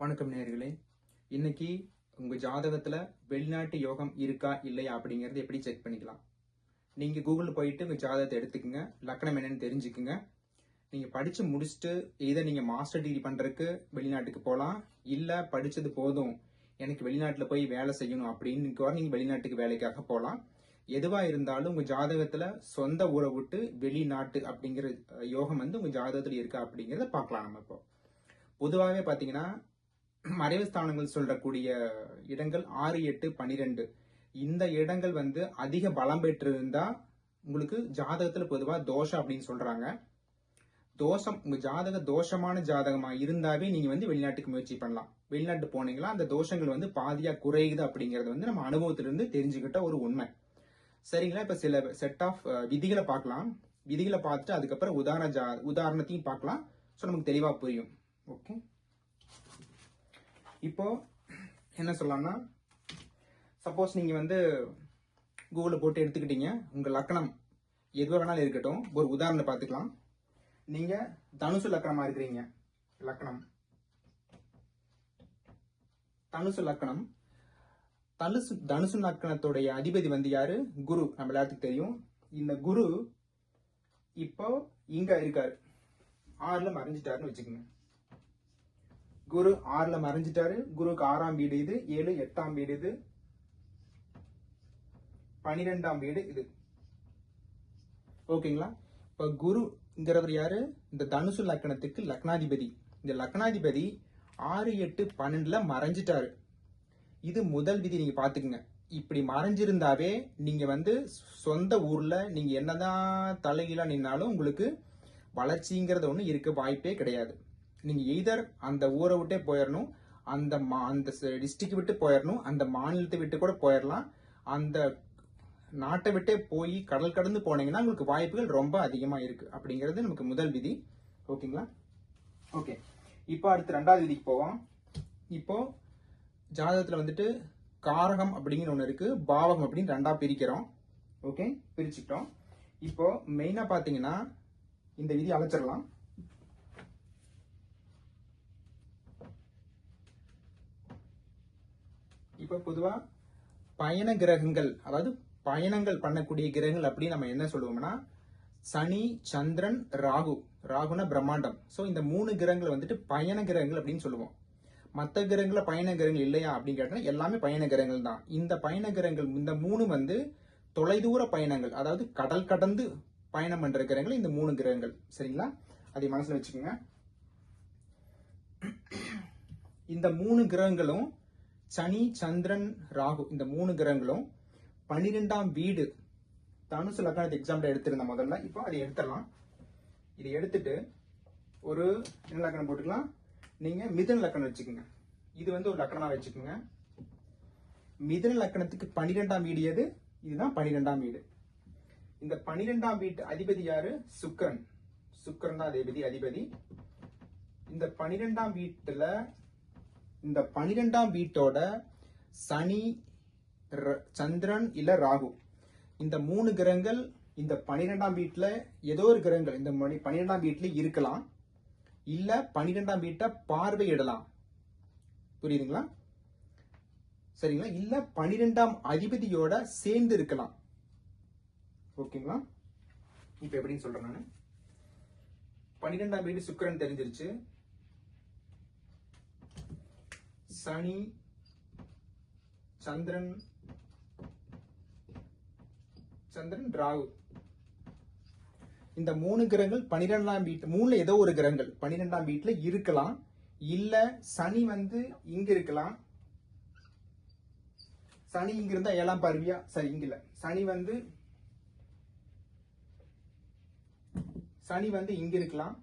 வணக்கம் நேர்களே இன்னைக்கு உங்கள் ஜாதகத்தில் வெளிநாட்டு யோகம் இருக்கா இல்லையா அப்படிங்கிறது எப்படி செக் பண்ணிக்கலாம். நீங்கள் கூகுளில் போயிட்டு உங்கள் ஜாதகத்தை எடுத்துக்கங்க. லக்னம் என்னன்னு தெரிஞ்சுக்குங்க. நீங்கள் படித்து முடிச்சுட்டு இதை நீங்கள் மாஸ்டர் டிகிரி பண்ணுறதுக்கு வெளிநாட்டுக்கு போகலாம் இல்லை படித்தது போதும் எனக்கு வெளிநாட்டில் போய் வேலை செய்யணும் அப்படின்னு நீங்கள் வெளிநாட்டுக்கு வேலைக்காக போகலாம் எதுவாக இருந்தாலும் உங்கள் ஜாதகத்தில் சொந்த ஊரை விட்டு வெளிநாட்டு அப்படிங்கிற யோகம் வந்து உங்கள் ஜாதகத்தில் இருக்கா அப்படிங்கிறத பார்க்கலாம் நம்ம இப்போ. பொதுவாகவே பார்த்தீங்கன்னா மறைவு ஸ்தானங்கள் சொல்லக்கூடிய இடங்கள் ஆறு எட்டு பன்னிரெண்டு இந்த இடங்கள் வந்து அதிக பலம் பெற்றிருந்தா உங்களுக்கு ஜாதகத்தில் பொதுவாக தோஷம் அப்படின்னு சொல்றாங்க. தோஷம் உங்க ஜாதக தோஷமான ஜாதகமா இருந்தாவே நீங்க வந்து வெளிநாட்டுக்கு முயற்சி பண்ணலாம். வெளிநாட்டு போனீங்களா அந்த தோஷங்கள் வந்து பாதியா குறையுது அப்படிங்கறது வந்து நம்ம அனுபவத்திலிருந்து தெரிஞ்சுக்கிட்ட ஒரு உண்மை. சரிங்களா? இப்ப சில செட் ஆஃப் விதிகளை பார்க்கலாம். விதிகளை பார்த்துட்டு அதுக்கப்புறம் உதாரண ஜா உதாரணத்தையும் பார்க்கலாம். ஸோ நமக்கு தெளிவா புரியும். ஓகே இப்போ என்ன சொல்லலாம்னா சப்போஸ் நீங்க வந்து கூகுளில் போட்டு எடுத்துக்கிட்டீங்க உங்க லக்கணம் எதுவாக வேணாலும் இருக்கட்டும். ஒரு உதாரணம் பார்த்துக்கலாம். நீங்க தனுசு லக்கணமாக இருக்கிறீங்க. லக்கணம். தனுசு லக்கணம். தனுசு தனுசு லக்கணத்துடைய அதிபதி வந்து யாரு? குரு. நம்ம எல்லாத்துக்கும் தெரியும். இந்த குரு இப்போ இங்க இருக்காரு. ஆறுல மறைஞ்சிட்டாருன்னு வச்சுக்கோங்க. குரு ஆறுல மறைஞ்சிட்டாரு. குருக்கு ஆறாம் வீடு இது ஏழு எட்டாம் வீடு இது பனிரெண்டாம் வீடு இது. ஓகேங்களா இப்ப குருங்கிறவர் யாரு? இந்த தனுசு லக்கணத்துக்கு லக்னாதிபதி. இந்த லக்னாதிபதி ஆறு எட்டு பன்னெண்டுல மறைஞ்சிட்டாரு. இது முதல் விதி நீங்க பாத்துக்குங்க. இப்படி மறைஞ்சிருந்தாவே நீங்க வந்து சொந்த ஊர்ல நீங்க என்னதான் தலைகீழா நின்னாலும் உங்களுக்கு வளர்ச்சிங்கிறது ஒண்ணு இருக்க வாய்ப்பே கிடையாது. நீங்கள் எய்தர் அந்த ஊரை விட்டே போயிடணும் அந்த மா- அந்த டிஸ்ட்ரிக் விட்டு போயிடணும் அந்த மாநிலத்தை விட்டு கூட போயிடலாம் அந்த நாட்டை விட்டே போய் கடல் கடந்து போனீங்கன்னா உங்களுக்கு வாய்ப்புகள் ரொம்ப அதிகமாக இருக்குது அப்படிங்கிறது நமக்கு முதல் விதி. ஓகேங்களா? ஓகே. இப்போ அடுத்து ரெண்டாவது விதிக்கு போவோம். இப்போ ஜாதகத்தில் வந்துட்டு காரகம் அப்படிங்கிற ஒன்று இருக்குது பாவகம் அப்படின்னு ரெண்டாக பிரிக்கிறோம். ஓகே? பிரிச்சுக்கிட்டோம். இப்போ மெயினாக பார்த்தீங்கன்னா இந்த விதி அழைச்சிடலாம். இப்போ பொதுவாக பயண கிரகங்கள் அதாவது பயணங்கள் பண்ணக்கூடிய கிரகங்கள் அப்படின்னு நம்ம என்ன சொல்லுவோம்னா சனி சந்திரன் ராகு ராகுனா பிரம்மாண்டம். ஸோ இந்த மூணு கிரகங்கள் வந்துட்டு பயண கிரகங்கள் அப்படின்னு சொல்லுவோம். மற்ற கிரகங்கள பயண கிரகங்கள் இல்லையா அப்படின்னு கேட்டால் எல்லாமே பயண கிரகங்கள் தான். இந்த பயண கிரகங்கள் இந்த மூணு வந்து தொலைதூர பயணங்கள் அதாவது கடல் கடந்து பயணம் பண்ற கிரகங்கள் இந்த மூணு கிரகங்கள். சரிங்களா? அதை மனசில் வச்சுக்கோங்க. இந்த மூணு கிரகங்களும் சனி சந்திரன் ராகு இந்த மூணு கிரகங்களும் பன்னிரெண்டாம் வீடு. தனுசு லக்னத்து எக்ஸாம்பிள் எடுத்திருந்தேன் முதல்ல. இப்போ அதை எடுத்துடலாம். இதை எடுத்துட்டு ஒரு என்ன லக்கணம் போட்டுக்கலாம்? நீங்கள் மிதுன லக்கணம் வச்சுக்கோங்க. இது வந்து ஒரு லக்கணமாக வச்சுக்கோங்க. மிதன லக்கணத்துக்கு பன்னிரெண்டாம் வீடு எது? இதுதான் பன்னிரெண்டாம் வீடு. இந்த பன்னிரெண்டாம் வீட்டு அதிபதி யாரு? சுக்கரன். சுக்கரன் தான் அதிபதி அதிபதி. இந்த பன்னிரெண்டாம் வீட்டுல இந்த பனிரெண்டாம் வீட்டோட சனி ர- சந்திரன் இல்ல ராகு. இந்த மூணு கிரகங்கள் இந்த பன்னிரெண்டாம் வீட்டில் ஏதோ ஒரு கிரகங்கள். இந்த மணி பன்னிரெண்டாம் வீட்டில் இருக்கலாம். இல்லை பன்னிரெண்டாம் வீட்டை பார்வையிடலாம். புரியுதுங்களா? சரிங்களா? இல்லை பன்னிரெண்டாம் அதிபதியோட சேர்ந்து இருக்கலாம். ஓகேங்களா? இப்போ எப்படின்னு சொல்கிறேன் நான். பன்னிரெண்டாம் வீடு சுக்கரன் தெரிஞ்சிருச்சு. சனி சந்திரன் சந்திரன் ராகு. இந்த மூணு கிரகங்கள் பன்னிரெண்டாம் வீட்டு மூணுல ஏதோ ஒரு கிரகங்கள் பன்னிரெண்டாம் வீட்டுல இருக்கலாம். இல்ல சனி வந்து இங்க இருக்கலாம். சனி இங்க இருந்தா ஏழாம் பார்வையா? சரி இங்க இல்ல. சனி வந்து சனி வந்து இங்க இருக்கலாம்.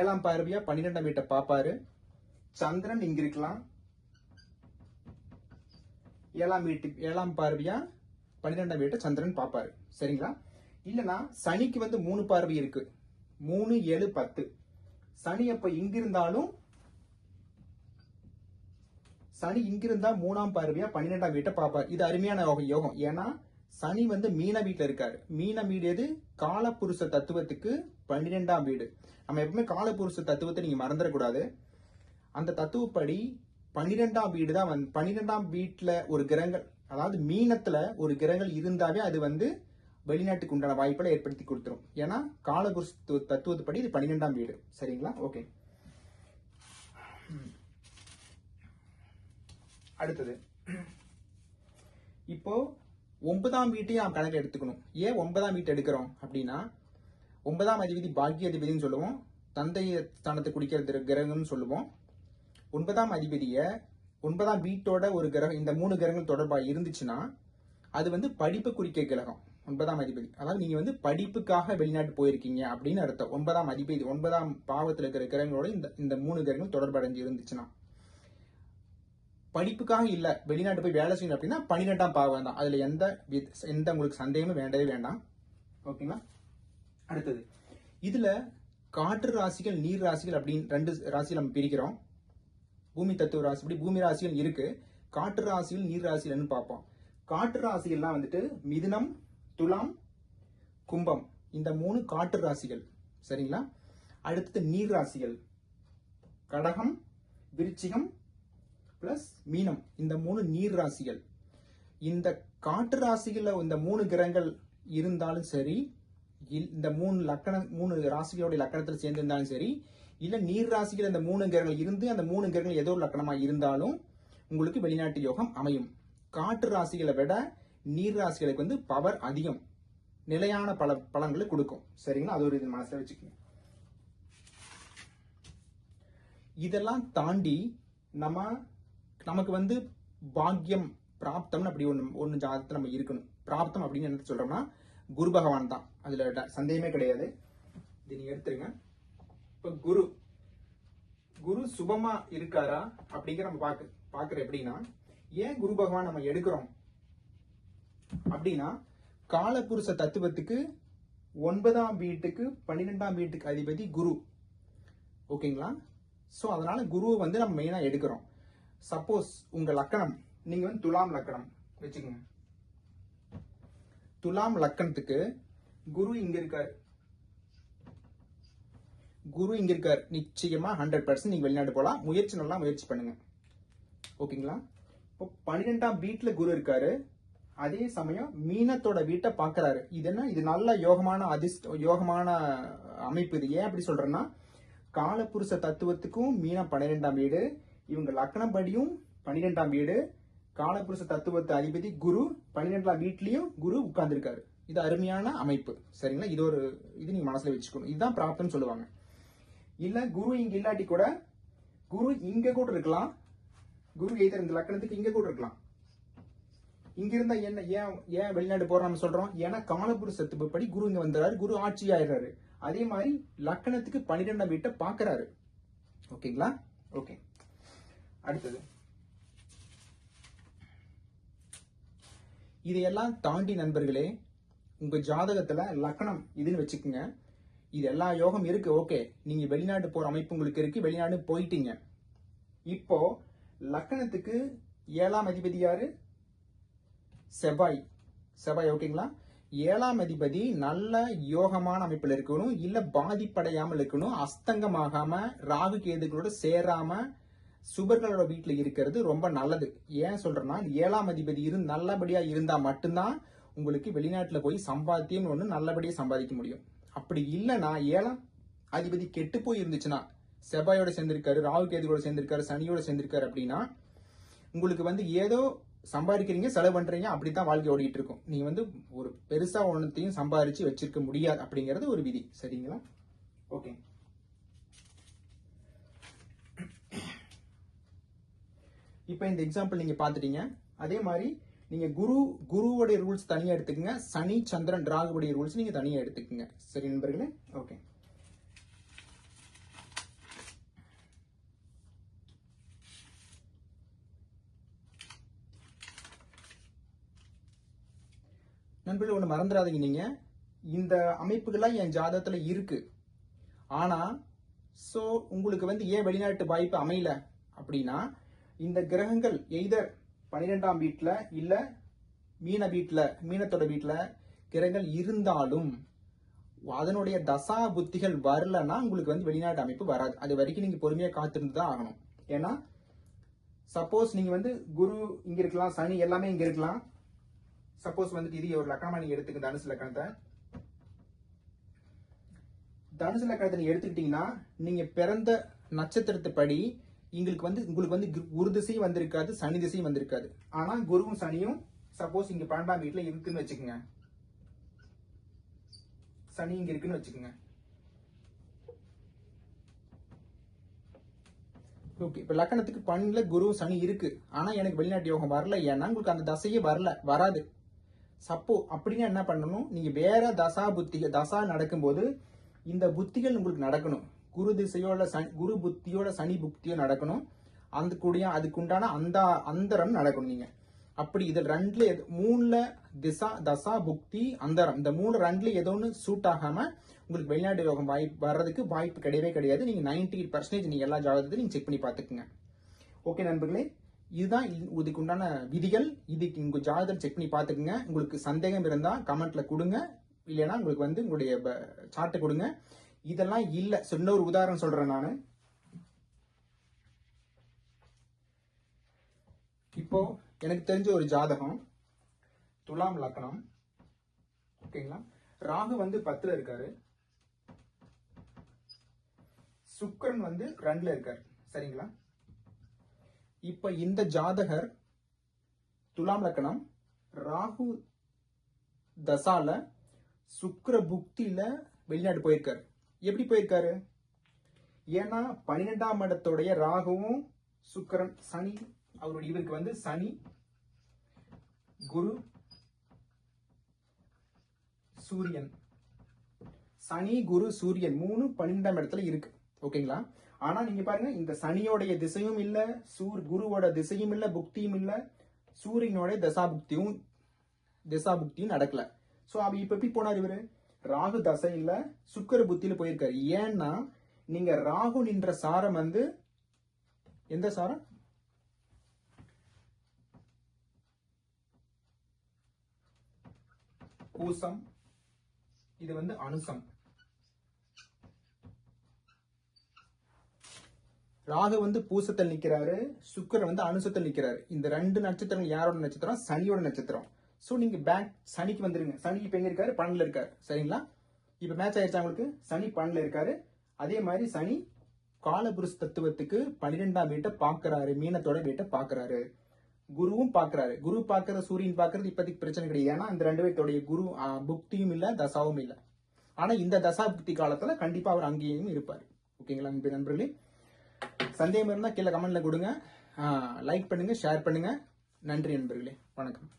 ஏழாம் பார்வையா? பன்னிரெண்டாம் வீட்டை பாப்பாரு சந்திரன் இங்க இருக்கலாம். ஏழாம் வீட்டு ஏழாம் பார்வையா? பன்னிரெண்டாம் வீட்டை சந்திரன் பார்ப்பாரு. சரிங்களா? இல்லைன்னா சனிக்கு வந்து மூணு பார்வை இருக்கு. மூணு ஏழு பத்து. சனி அப்ப இங்கிருந்தாலும் சனி இங்கிருந்தா மூணாம் பார்வையா பன்னிரெண்டாம் வீட்டை பார்ப்பார். இது அருமையான யோகம் யோகம். ஏன்னா சனி வந்து மீன வீட்டில் இருக்காரு. மீன வீடு எது? காலப்புருஷ தத்துவத்துக்கு பன்னிரெண்டாம் வீடு. நம்ம எப்பவுமே காலப்புருஷ தத்துவத்தை நீங்க மறந்துடக்கூடாது. அந்த தத்துவப்படி பன்னிரெண்டாம் வீடு தான் வந்து பன்னிரெண்டாம் வீட்டில் ஒரு கிரகங்கள் அதாவது மீனத்தில் ஒரு கிரகங்கள் இருந்தாவே அது வந்து வெளிநாட்டுக்கு உண்டான வாய்ப்புகளை ஏற்படுத்தி கொடுத்துரும். ஏன்னா காலபுருஷ தத்துவத்துப்படி இது பன்னிரெண்டாம் வீடு. சரிங்களா? ஓகே. அடுத்தது. இப்போ ஒன்பதாம் வீட்டையும் நாம் கணக்கு எடுத்துக்கணும். ஏன் ஒன்பதாம் வீட்டை எடுக்கிறோம் அப்படின்னா ஒன்பதாம் அதிபதி பாக்கிய அதிபதினு சொல்லுவோம். தந்தை ஸ்தானத்தை குடிக்கிற கிரகம்னு சொல்லுவோம். ஒன்பதாம் அதிபதிய ஒன்பதாம் வீட்டோட ஒரு கிரகம் இந்த மூணு கிரகங்கள் தொடர்பாக இருந்துச்சுன்னா அது வந்து படிப்பு குறிக்க கிரகம் ஒன்பதாம் அதிபதி. அதாவது நீங்க வந்து படிப்புக்காக வெளிநாட்டு போயிருக்கீங்க அப்படின்னு அர்த்தம். ஒன்பதாம் அதிபதி ஒன்பதாம் பாவத்தில் இருக்கிற கிரகங்களோட இந்த இந்த மூணு கிரகங்கள் தொடர்படைஞ்சு இருந்துச்சுன்னா. படிப்புக்காக இல்லை வெளிநாட்டு போய் வேலை செய்யணும் அப்படின்னா பன்னிரெண்டாம் பாவம் தான். அதில் எந்த வித்- எந்த உங்களுக்கு சந்தேகமும் வேண்டவே வேண்டாம். ஓகேங்களா அடுத்தது. இதில் காற்று ராசிகள் நீர் ராசிகள் அப்படின்னு ரெண்டு ராசிகள் நம்ம பிரிக்கிறோம். பூமி தத்துவ ராசிப்படி பூமி ராசிகள் இருக்கு. காற்று ராசியில் நீர் ராசிகள்னு பார்ப்போம். காற்று ராசிகள்லாம் வந்துட்டு மிதுனம் துலாம் கும்பம். இந்த மூணு காற்று ராசிகள். சரிங்களா? அடுத்தது நீர் ராசிகள். கடகம் விருச்சிகம் பிளஸ் மீனம். இந்த மூணு நீர் ராசிகள். இந்த காற்று ராசிகளில் இந்த மூணு கிரகங்கள் இருந்தாலும் சரி இல்- இந்த மூணு லக்கணம் மூணு ராசிகளுடைய லக்கணத்தில் சேர்ந்திருந்தாலும் சரி இல்லை நீர் ராசிகள் அந்த மூணு கிரகங்கள் இருந்து அந்த மூணு கிரகங்கள் ஏதோ ஒரு லக்கணமா இருந்தாலும் உங்களுக்கு வெளிநாட்டு யோகம் அமையும். காற்று ராசிகளை விட நீர் ராசிகளுக்கு வந்து பவர் அதிகம். நிலையான பல பலன்களை கொடுக்கும். சரிங்களா? அது ஒரு இது மனசில் வச்சுக்கோங்க. இதெல்லாம் தாண்டி நம்ம நமக்கு வந்து பாக்கியம் பிராப்தம்னு அப்படி ஒன்று ஒன்று ஜாதகத்தில் நம்ம இருக்கணும். பிராப்தம் அப்படின்னு என்ன சொல்கிறோம்னா குரு பகவான் தான். அதில் சந்தேகமே கிடையாது. இது நீங்கள் எடுத்துருங்க. குரு குரு சுபமா இருக்காரா அப்படிங்கிற நம்ம பார்க்க பார்க்கற எப்படின்னா ஏன் குரு பகவான் நம்ம எடுக்கிறோம் அப்படின்னா காலபுருஷ தத்துவத்துக்கு ஒன்பதாம் வீட்டுக்கு பன்னிரெண்டாம் வீட்டுக்கு அதிபதி குரு. ஓகேங்களா? ஸோ அதனால குருவை வந்து நம்ம மெயினாக எடுக்கிறோம். சப்போஸ் உங்கள் லக்கணம் நீங்கள் வந்து துலாம் லக்கணம் வச்சுக்கோங்க. துலாம் லக்கணத்துக்கு குரு இங்கே இருக்கார். குரு இங்க இருக்காரு. நிச்சயமா ஹண்ட்ரட் பர்சன்ட் நீங்க வெளிநாடு போலாம். முயற்சி நல்லா முயற்சி பண்ணுங்க. ஓகேங்களா? இப்போ பன்னிரெண்டாம் வீட்டுல குரு இருக்காரு. அதே சமயம் மீனத்தோட வீட்டை பார்க்குறாரு இது என்ன? இது நல்ல யோகமான அதிர்ஷ்ட யோகமான அமைப்பு இது. ஏன் அப்படி சொல்றேன்னா காலபுருஷ தத்துவத்துக்கும் மீனம் பன்னிரெண்டாம் வீடு. இவங்க லக்கணப்படியும் பன்னிரெண்டாம் வீடு. காலபுருஷ தத்துவத்து அதிபதி குரு பன்னிரெண்டாம் வீட்லயும் குரு உட்கார்ந்துருக்காரு. இது அருமையான அமைப்பு. சரிங்களா? இது ஒரு இது நீங்க மனசுல வச்சுக்கணும். இதுதான் பிராப்தம்னு சொல்லுவாங்க. இல்ல குரு இங்க இல்லாட்டி கூட குரு இங்க கூட இருக்கலாம். குரு எய்தர் இந்த லக்கணத்துக்கு இங்க கூட இருக்கலாம். இங்க இருந்தா என்ன ஏன் ஏன் வெளிநாடு போறோம் நம்ம சொல்றோம்? ஏன்னா காலபுரு சத்துப்படி குரு இங்க வந்துறாரு குரு ஆட்சி ஆயிடுறாரு அதே மாதிரி லக்கணத்துக்கு பன்னிரெண்டாம் வீட்டை பாக்குறாரு. ஓகேங்களா? ஓகே. அடுத்தது. இதையெல்லாம் தாண்டி நண்பர்களே உங்க ஜாதகத்துல லக்கணம் இதுன்னு வச்சுக்கோங்க. இது எல்லா யோகம் இருக்கு ஓகே. நீங்க வெளிநாட்டு போற அமைப்பு உங்களுக்கு இருக்கு வெளிநாடு போயிட்டீங்க. இப்போ லக்கணத்துக்கு ஏழாம் அதிபதி யாரு? செவ்வாய். செவ்வாய் ஓகேங்களா? ஏழாம் அதிபதி நல்ல யோகமான அமைப்பில் இருக்கணும் இல்ல பாதிப்படையாமல் இருக்கணும் அஸ்தங்கமாகாம ராகு கேதுகளோட சேராம சுபர்களோட வீட்டில் இருக்கிறது ரொம்ப நல்லது. ஏன் சொல்றேன்னா ஏழாம் அதிபதி இருந்து நல்லபடியா இருந்தா மட்டும்தான் உங்களுக்கு வெளிநாட்டில் போய் சம்பாத்தியம் ஒன்று நல்லபடியாக சம்பாதிக்க முடியும். அப்படி இல்லைன்னா ஏழாம் அதிபதி கெட்டு போய் இருந்துச்சுன்னா செவ்வாயோட சேர்ந்திருக்காரு ராகு கேதுகளோட சேர்ந்திருக்காரு சனியோட சேர்ந்திருக்காரு அப்படின்னா உங்களுக்கு வந்து ஏதோ சம்பாதிக்கிறீங்க செலவு பண்றீங்க அப்படித்தான் வாழ்க்கை ஓடிட்டு இருக்கும். நீங்க வந்து ஒரு பெருசா ஒன்றத்தையும் சம்பாதிச்சு வச்சிருக்க முடியாது அப்படிங்கிறது ஒரு விதி. சரிங்களா? ஓகே. இப்போ இந்த எக்ஸாம்பிள் நீங்க பாத்துட்டீங்க அதே மாதிரி நீங்க குரு குருவுடைய ரூல்ஸ் தனியா எடுத்துக்கங்க. சனி சந்திரன் ராகுவுடைய ரூல்ஸ் நீங்க தனியா எடுத்துக்கங்க. சரி நண்பர்களே? ஓகே நண்பர்களே ஒன்று மறந்துடாதீங்க நீங்கள் இந்த அமைப்புகள்லாம் என் ஜாதகத்தில் இருக்குது ஆனால் ஸோ உங்களுக்கு வந்து ஏன் வெளிநாட்டு வாய்ப்பு அமையல அப்படின்னா இந்த கிரகங்கள் எய்தர் பன்னிரெண்டாம் வீட்டில் இல்லை மீன வீட்டில் மீனத்தோட வீட்டில் கிரகங்கள் இருந்தாலும் அதனுடைய தசா புத்திகள் வரலன்னா உங்களுக்கு வந்து வெளிநாட்டு அமைப்பு வராது. அது வரைக்கும் நீங்கள் பொறுமையாக காத்திருந்து தான் ஆகணும். ஏன்னா சப்போஸ் நீங்கள் வந்து குரு இங்கே இருக்கலாம் சனி எல்லாமே இங்கே இருக்கலாம். சப்போஸ் வந்துட்டு இது ஒரு லக்கணமாக நீங்கள் எடுத்துக்க தனுசு லக்கணத்தை. தனுசு லக்கணத்தை நீங்கள் எடுத்துக்கிட்டீங்கன்னா நீங்கள் பிறந்த நட்சத்திரத்துப்படி எங்களுக்கு வந்து உங்களுக்கு வந்து கு- குரு திசையும் வந்திருக்காது சனி திசையும் வந்திருக்காது. ஆனா குருவும் சனியும் சப்போஸ் இங்க பன்னெண்டாம் வீட்டுல இருக்குன்னு வச்சுக்கோங்க. சனி இங்க இருக்குன்னு வச்சுக்கோங்க. ஓகே இப்ப லக்கணத்துக்கு பன்னில் குரு சனி இருக்கு. ஆனா எனக்கு வெளிநாட்டு யோகம் வரல. ஏன்னா உங்களுக்கு அந்த தசையே வரல வராது. சப்போ அப்படின்னா என்ன பண்ணணும்? நீங்க வேற தசா புத்திகள் தசா நடக்கும்போது இந்த புத்திகள் உங்களுக்கு நடக்கணும். குரு திசையோட சனி குரு புத்தியோட சனி புக்தியோ நடக்கணும். அந்த கூடிய அதுக்குண்டான அந்த அந்தரம் நடக்கணும் நீங்க. அப்படி இதில் ரெண்டுல எது- மூணுல திசா தசா புக்தி அந்தரம். இந்த மூணு ரெண்டுல ஏதோ ஒன்று சூட் ஆகாம உங்களுக்கு வெளிநாட்டு யோகம் வாய்ப்பு வர்றதுக்கு வாய்ப்பு கிடையவே கிடையாது. நீங்க நைன்டி பர்சன்டேஜ் நீங்க எல்லா ஜாதகத்தையும் நீங்க செக் பண்ணி பார்த்துக்குங்க. ஓகே நண்பர்களே இதுதான் இதுக்கு உண்டான விதிகள். இதுக்கு உங்க ஜாதகம் செக் பண்ணி பார்த்துக்குங்க. உங்களுக்கு சந்தேகம் இருந்தா கமெண்ட்ல கொடுங்க. இல்லைன்னா உங்களுக்கு வந்து உங்களுடைய சார்ட்டை கொடுங்க. இதெல்லாம் இல்ல. சொன்ன இன்னொரு உதாரணம் சொல்றேன் நான். இப்போ எனக்கு தெரிஞ்ச ஒரு ஜாதகம் துலாம் லக்னம். ஓகேங்களா? ராகு வந்து பத்துல இருக்காரு. சுக்கரன் வந்து ரெண்டுல இருக்காரு. சரிங்களா? இப்ப இந்த ஜாதகர் துலாம் லக்னம் ராகு தசால சுக்கர புக்தியில வெளிநாடு போயிருக்காரு. எப்படி போயிருக்காரு? ஏன்னா பன்னிரெண்டாம் இடத்துடைய ராகுவும் சுக்கிரன் சனி அவருடைய இவருக்கு வந்து சனி குரு சூரியன். சனி குரு சூரியன் மூணு பன்னிரெண்டாம் இடத்துல இருக்கு. ஓகேங்களா? ஆனா நீங்க பாருங்க இந்த சனியோடைய திசையும் இல்ல சூர் குருவோட திசையும் இல்ல புக்தியும் இல்ல சூரியனோட தசா புக்தியும் திசா புக்தியும் நடக்கல. சோ அப்ப இப்ப எப்படி போனார் இவரு? ராகு தசையில் சுக்கர புத்தியில போயிருக்காரு. ஏன்னா நீங்க ராகு நின்ற சாரம் வந்து எந்த சாரம்? பூசம் இது வந்து அனுசம். ராகு வந்து பூசத்தில் நிற்கிறாரு சுக்கரன் வந்து அனுசத்தில் நிற்கிறாரு இந்த ரெண்டு நட்சத்திரம் யாரோட நட்சத்திரம்? சனியோட நட்சத்திரம். ஸோ நீங்கள் பேக் சனிக்கு வந்துருங்க. சனி இப்போ எங்கே இருக்காரு? பன்னெண்டுல இருக்காரு. சரிங்களா? இப்போ மேட்ச் ஆயிடுச்சா உங்களுக்கு? சனி பன்னெண்டுல இருக்காரு. அதே மாதிரி சனி காலபுருஷ் தத்துவத்துக்கு பன்னிரெண்டாம் வீட்டை பார்க்குறாரு. மீனத்தோட வீட்டை பார்க்குறாரு. குருவும் பார்க்குறாரு. குரு பார்க்குற சூரியன் பார்க்கறது இப்போதைக்கு பிரச்சனை கிடையாது. ஏன்னா இந்த ரெண்டு பேர்த்தோடைய குரு புக்தியும் இல்லை தசாவும் இல்லை. ஆனால் இந்த தசா புக்தி காலத்தில் கண்டிப்பாக அவர் அங்கேயும் இருப்பார். ஓகேங்களா அன்பு நண்பர்களே? சந்தேகம் இருந்தால் கீழே கமெண்ட்ல கொடுங்க. லைக் பண்ணுங்கள் ஷேர் பண்ணுங்கள் நன்றி நண்பர்களே. வணக்கம்.